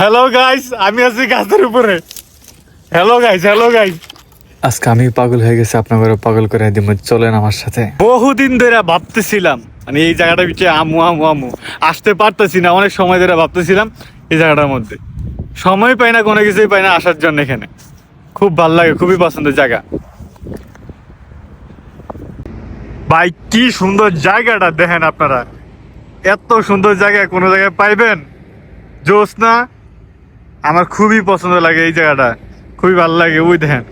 Hello guys আমি আছি গাছের উপরে। হ্যালো গাইস হ্যালো গাইস আজকে আমি পাগল হয়ে গেছি আপনাকে পাগল করে দিব। চলেন আমার সাথে। বহুদিন ধরে ভাবতেছিলাম মানে এই জায়গাটা পিছিয়ে আমু আমু আমু। আসতে পারতেছি না অনেক সময় ধরে ভাবতেছিলাম এই জায়গাটার মধ্যে। সময় পাই না কোনো কিছুই পাই না আসার জন্য এখানে। খুব ভালো লাগে খুবই পছন্দের জায়গা। ভাই কি সুন্দর জায়গাটা দেখেন আপনারা। এত সুন্দর জায়গা কোনো জায়গায় পাইবেন? জোস না? আমার খুবই পছন্দ লাগে এই জায়গাটা। খুবই ভালো লাগে, ওই দেখেন।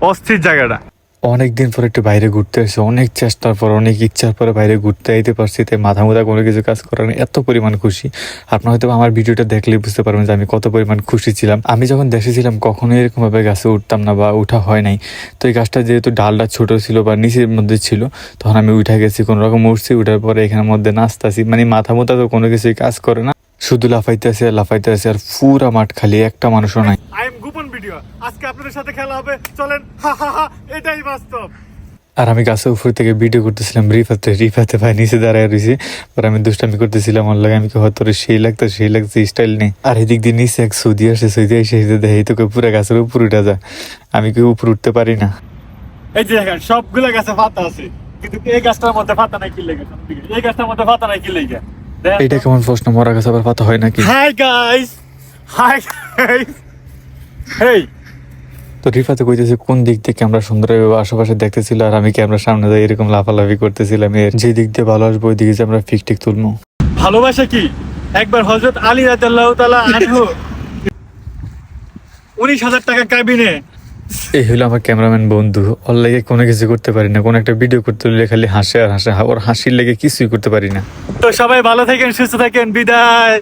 অস্থির জায়গাটা। অনেক দিন পর একটু বাইরে ঘুরতে এসে, অনেক চেষ্টার পর, অনেক ইচ্ছার পরে বাইরে ঘুরতে আইতে পারছি, তাই মাথা মুথা কোনো কিছু কাজ করার। এত পরিমাণ খুশি। আপনার হয়তো আমার ভিডিওটা দেখলে বুঝতে পারবেন যে আমি কত পরিমাণ খুশি ছিলাম। আমি যখন দেশে ছিলাম, কখনোই এরকম ভাবে গাছে উঠতাম না বা উঠা হয় নাই। তো এই গাছটা যেহেতু ডালটা ছোট ছিল বা নিচের মধ্যে ছিল, তখন আমি উঠে গেছি। কোনো রকম উঠছি, উঠার পরে এখানের মধ্যে নাচতাছি। মানে মাথা মুথা তো কোনো কিছুই কাজ করে না। শুধু লাফাইতে আছে আর লাফাইতে আছে আর পুরা মাঠ খালি একটা মানুষও নাই। আই এম গোপন ভিডিও আজকে আপনাদের সাথে খেলা হবে। চলেন হা হা হা এটাই বাস্তব। আর আমি গাছের উপর থেকে ভিডিও করতেছিলাম রিফাতে রিফাতে ভাই নিচে দাঁড়ায় রয়েছে। পরে আমি দুষ্টামি করতেছিলাম ওর লাগে আমি হয়তো সেই লাগতো সেই লাগছে স্টাইল নেই। আর এদিক দিয়ে নিচে এক সৌদি আসে সৌদি এসে এসে দেখে এই তোকে পুরো গাছের উপর উঠে যা আমি কি উপর উঠতে পারি না? এই যে দেখেন সবগুলো গাছে পাতা আছে। কিন্তু এই গাছটার মধ্যে পাতা নাই কি লেগে? এই গাছটার মধ্যে পাতা নাই কি লেগে? এইটা কেমন প্রশ্ন? মরা গাছ আবার পাতা হয় নাকি? Hi guys hi guys hey তো রিফাতে কইতেছে কোন দিক থেকে আমরা সুন্দরভাবে আশেপাশে দেখতেছিল আর আমি ক্যামেরার সামনে যাই এরকম লাফালাফি করতেছিলাম। এর যে দিক দিয়ে ভালো আসব ওই দিকে যে আমরা ফিক টিক তুলবো। ভালোবাসা কি? একবার হযরত আলী রাদিয়াল্লাহু তাআলা আনহু উনিশ হাজার টাকা কাবিনে এই হলো আমার ক্যামেরাম্যান বন্ধু। ওর লেগে কোনো কিছু করতে পারি না। কোনো একটা ভিডিও করতে হলে খালি হাসে আর হাসে। ওর হাসির লেগে কিছুই করতে পারি না। তো সবাই ভালো থাকেন, সুস্থ থাকেন, বিদায়।